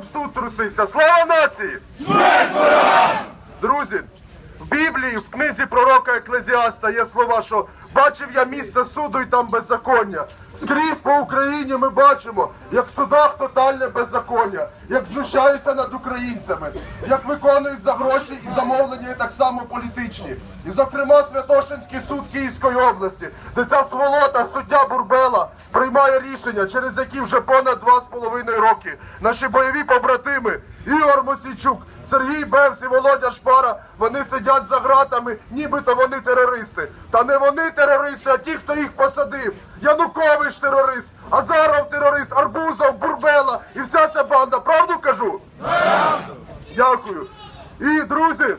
щоб суд трусився. Слава нації! Смерть ворогам! Друзі, в Біблії, в книзі пророка Еклезіаста є слова, що бачив я місце суду і там беззаконня. Скрізь по Україні ми бачимо, як в судах тотальне беззаконня, як знущаються над українцями, як виконують за гроші і замовлення і так само політичні. І, зокрема, Святошинський суд Київської області, де ця сволота, суддя Бурбела, приймає рішення, через які вже понад два з половиною роки наші бойові побратими Ігор Мосійчук, Сергій Бевс і Володя Шпара, вони сидять за ґратами, нібито вони терористи. Та не вони терористи, а ті, хто їх посадив. Янукович терорист, Азаров терорист, Арбузов, Бурбела і вся ця банда. Правду кажу? Дякую. І, друзі,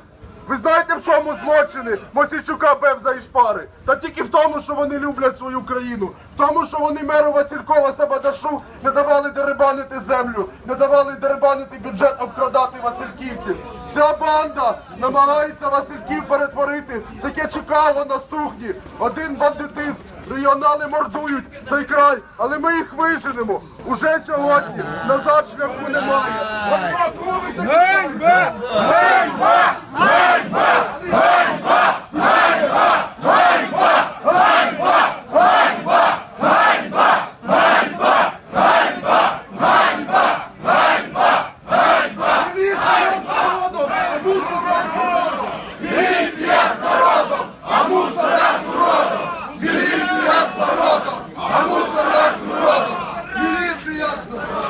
ви знаєте, в чому злочини Мосійчука, Бевза і Шпари? Та тільки в тому, що вони люблять свою країну. В тому, що вони меру Василькова Сабадашу не давали дерибанити землю, не давали дерибанити бюджет, обкрадати Васильківців. Ця банда намагається Васильків перетворити таке чекало на стухні. Один бандитизм, регіонали мордують цей край, але ми їх виженемо. Уже сьогодні назад шляху немає. Ганьба! Міліція з народом, а мусора з народом! Міліція з народом, а мусора з народом! Міліція з народом, а мусора з народом! Міліція з народом!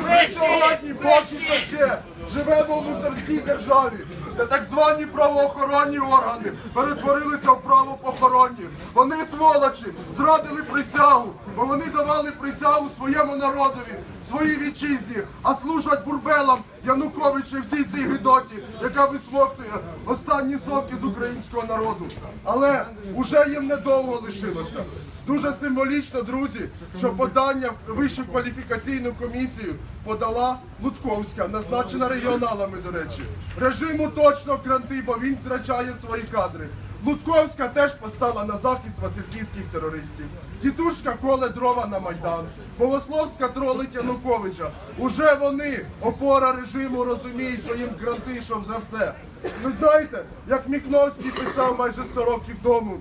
Ми сьогодні що ще живемо в мусорській державі, де так звані правоохоронні органи перетворилися в правопохоронні. Вони сволочі, зрадили присягу, бо вони давали присягу своєму народові, своїй вітчизні, а служать бурбелам Януковича всій цій гидоті, яка висмоктує останні соки з українського народу. Але уже їм недовго лишилося. Дуже символічно, друзі, що подання в вищу кваліфікаційну комісію подала Лутковська, назначена регіоналами, до речі. Режиму точно кранти, бо він втрачає свої кадри. Лутковська теж постала на захист васильківських терористів. Тітушка коле дрова на Майдан. Богословська тролить Януковича. Уже вони, опора режиму, розуміють, що їм гранти, що вже все. Ви знаєте, як Мікновський писав майже 100 років тому,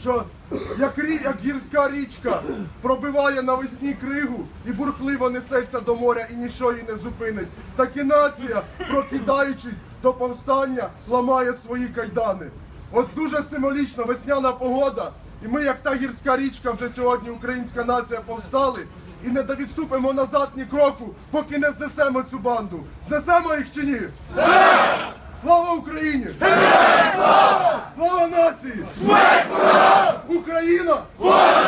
що як, рі, як гірська річка пробиває навесні кригу і бурхливо несеться до моря і нічого її не зупинить, так і нація, прокидаючись до повстання ламає свої кайдани. От дуже символічно весняна погода, і ми, як та гірська річка, вже сьогодні українська нація повстали і не довідступимо назад ні кроку, поки не знесемо цю банду. Знесемо їх чи ні? Слава Україні! Слава! Слава нації! Смерть! Україна! Ворог!